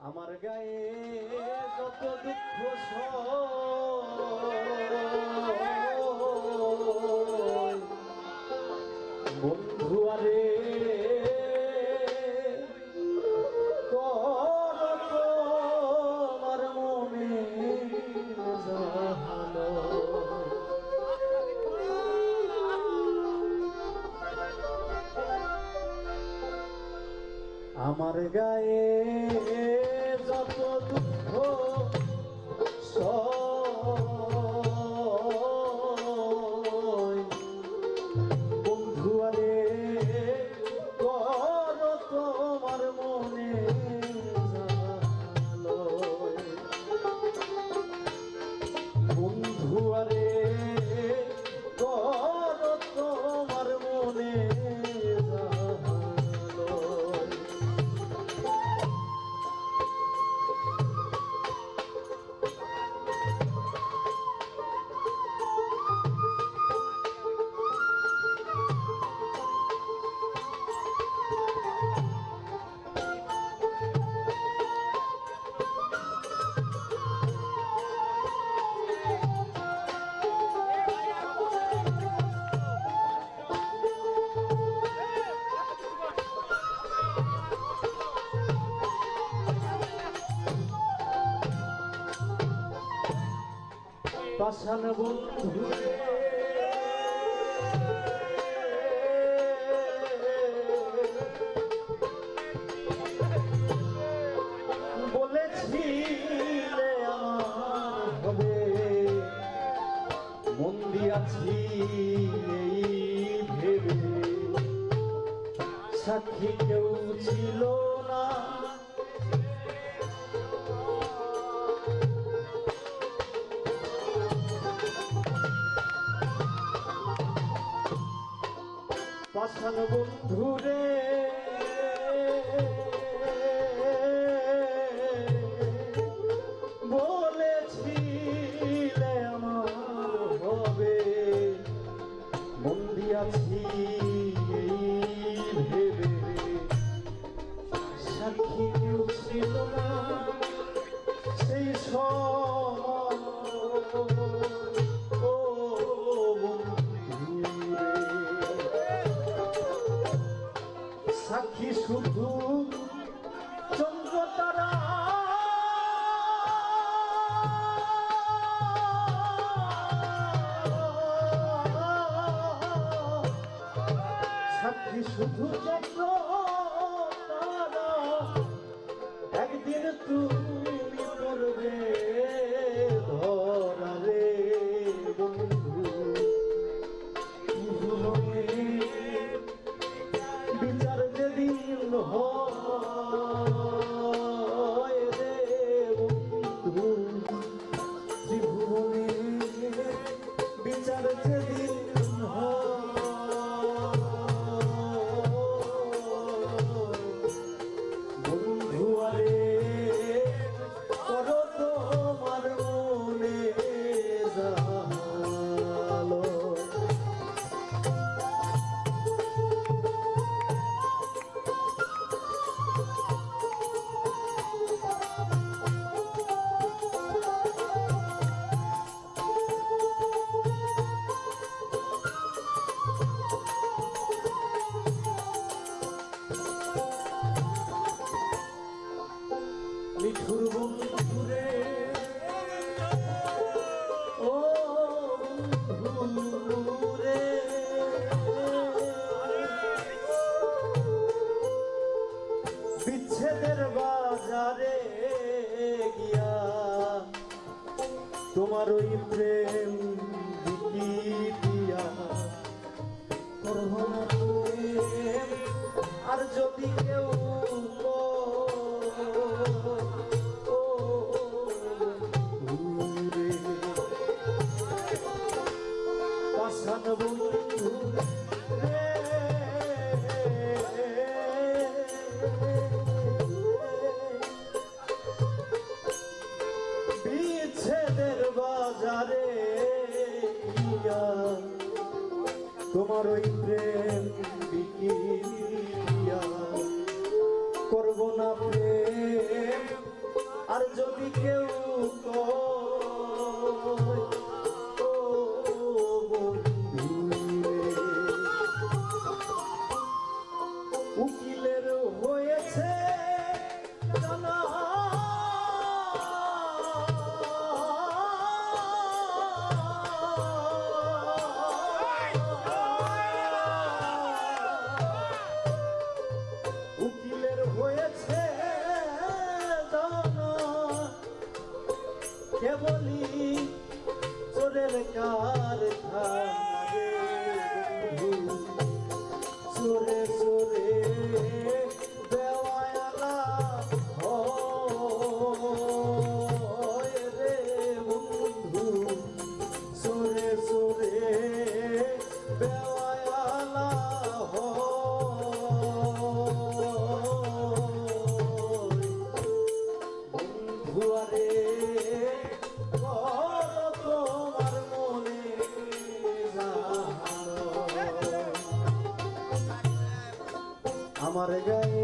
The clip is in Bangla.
আমার গায়ে যত দুঃখ বন্ধু আরে আমার গায়ে যত পাশান বন্ধু পাশান বন্ধুরে শুধু তারা একদিন তুমি করবে ধরা রে বিচার যেদিন হয় বিচার যেদিন গিয়া তোমার ওই প্রেম বিকি দিয়া। করব না প্রেম, আর যদি কেউ পাশান বন্ধু Obrigado.